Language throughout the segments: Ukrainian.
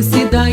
сідає.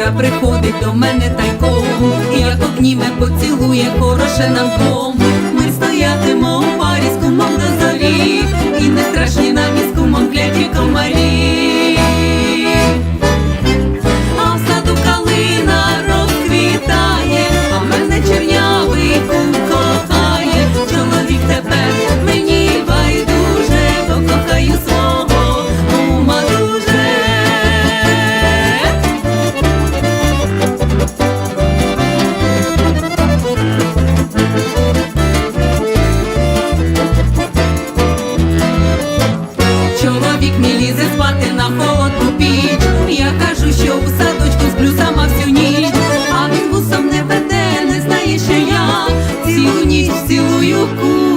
Щовечора приходить до мене тайком, як обніме поцілує, хороше нам двом. Чоловік лізе спати на холодну піч. Я кажу, що у садочку сплю сама всю ніч. А він вусом не веде, не знає, що я цілу ніч цілую ку.